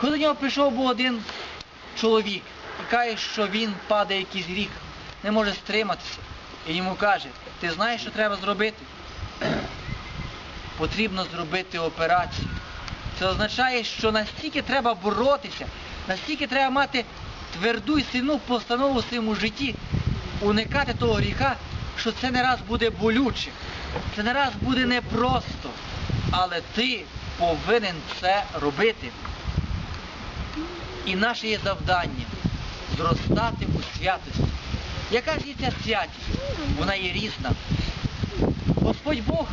Коли до нього прийшов був один чоловік і каже, що він падає якийсь гріх, не може стриматися. І йому каже, ти знаєш, що треба зробити? Потрібно зробити операцію. Це означає, що настільки треба боротися, настільки треба мати тверду і сильну постанову в своєму житті, уникати того гріха, що це не раз буде болюче, це не раз буде непросто, але ти повинен це робити. І наше є завдання зростати у святості. Яка ж є ця святість? Вона є різна. Господь Бог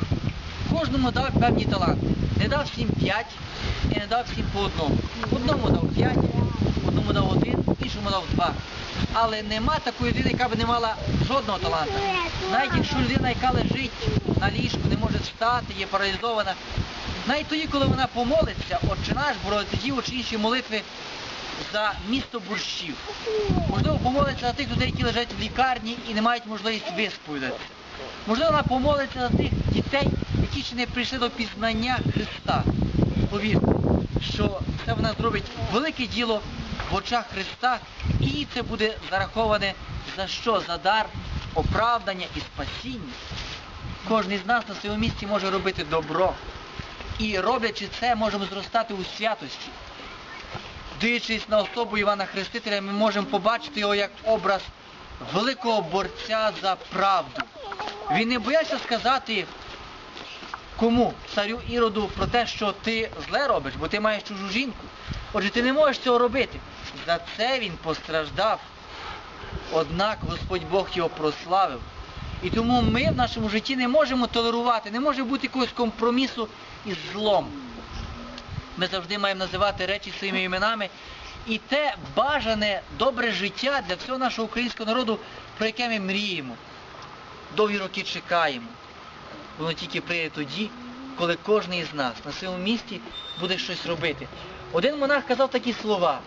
кожному дав певні таланти. Не дав всім п'ять і не дав всім по одному. Одному дав п'ять, одному дав один, іншому дав два. Але нема такої людини, яка б не мала жодного таланту. Навіть якщо людина, яка лежить на ліжку, не може встати, є паралізована, навіть тоді, коли вона помолиться, отче наш, боротьбів, чи інші молитви за місто борщів. Можливо, помолиться за тих людей, які лежать в лікарні і не мають можливість висповідатися. Можливо, вона помолиться за тих дітей, які ще не прийшли до пізнання Христа. Повірте, що це вона зробить велике діло в очах Христа, і це буде зараховане за що? За дар оправдання і спасіння. Кожен із нас на своєму місці може робити добро. І роблячи це, можемо зростати у святості. Дивлячись на особу Івана Хрестителя, ми можемо побачити його як образ великого борця за правду. Він не боявся сказати кому, царю Іроду, про те, що ти зле робиш, бо ти маєш чужу жінку. Отже, ти не можеш цього робити. За це він постраждав. Однак Господь Бог його прославив. І тому ми в нашому житті не можемо толерувати, не може бути якогось компромісу із злом. Ми завжди маємо називати речі своїми іменами. І те бажане добре життя для всього нашого українського народу, про яке ми мріємо, довгі роки чекаємо. Воно тільки прийде тоді, коли кожен із нас на своєму місці буде щось робити. Один монах казав такі слова: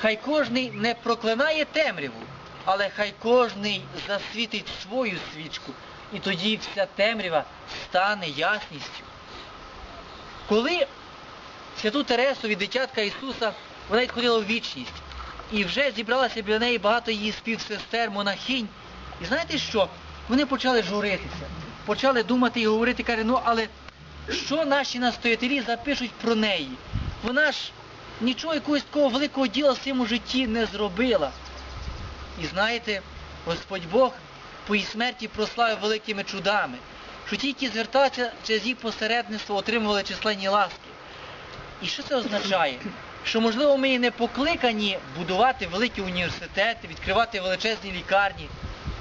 хай кожний не проклинає темряву, але хай кожний засвітить свою свічку, і тоді вся темрява стане ясністю. Коли святу Тересу від дитятка Ісуса вона відходила в вічність. І вже зібралося біля неї багато її співсестер, монахинь. І знаєте що? Вони почали журитися, почали думати і говорити, каже, ну але що наші настоятелі запишуть про неї? Вона ж нічого якогось такого великого діла в своєму житті не зробила. І знаєте, Господь Бог по її смерті прославив великими чудами, що ті, які звертаються через її посередництво, отримували численні ласки. І що це означає? Що, можливо, ми і не покликані будувати великі університети, відкривати величезні лікарні,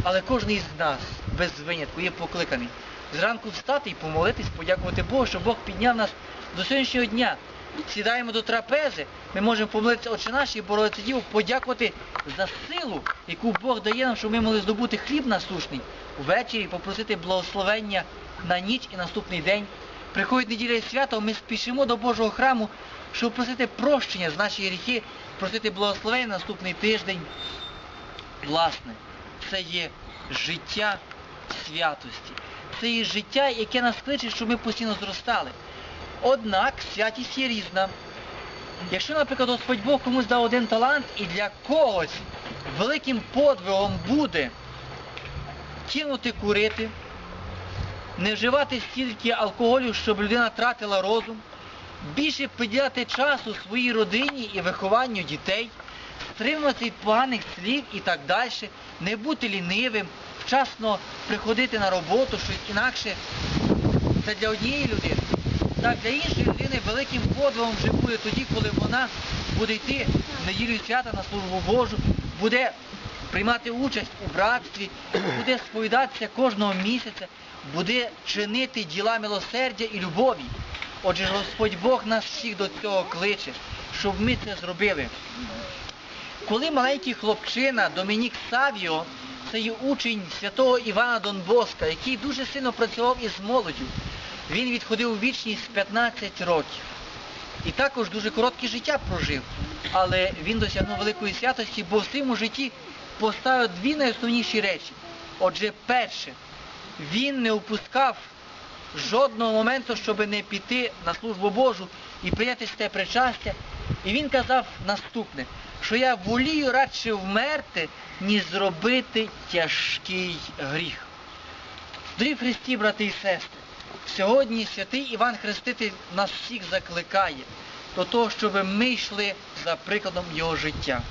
але кожен із нас, без винятку, є покликаний зранку встати і помолитись, подякувати Богу, що Бог підняв нас до сьогоднішнього дня. Сідаємо до трапези, ми можемо помолитися Отче наш і Богородиці Діву, подякувати за силу, яку Бог дає нам, щоб ми могли здобути хліб насушний ввечері, попросити благословення на ніч і наступний день. Приходить неділя і свято, ми спішимо до Божого храму, щоб просити прощення з наші гріхи, просити благословення на наступний тиждень. Власне, це є життя святості. Це є життя, яке нас кличе, щоб ми постійно зростали. Однак святість є різна. Якщо, наприклад, Господь Бог комусь дав один талант, і для когось великим подвигом буде кинути курити, не вживати стільки алкоголю, щоб людина тратила розум, більше приділяти часу своїй родині і вихованню дітей, стримуватися від поганих слів і так далі, не бути лінивим, вчасно приходити на роботу, щось інакше. Це для однієї людини. Так, для іншої людини великим подвигом вже буде тоді, коли вона буде йти в неділю свята на службу Божу, буде приймати участь у братстві, буде сповідатися кожного місяця, буде чинити діла милосердя і любові. Отже, Господь Бог нас всіх до цього кличе, щоб ми це зробили. Коли маленький хлопчина Домінік Савіо, це є учень святого Івана Донбоска, який дуже сильно працював із молоддю, він відходив у вічність 15 років. І також дуже коротке життя прожив. Але він досягнув великої святості, бо в своєму житті поставив дві найосновніші речі. Отже, перше, він не упускав жодного моменту, щоб не піти на службу Божу і прийняти те причастя, І він казав наступне, що я волію радше вмерти, ніж зробити тяжкий гріх. Дорогі Христі, брати і сестри, сьогодні святий Іван Хреститель нас всіх закликає до того, щоб ми йшли за прикладом його життя.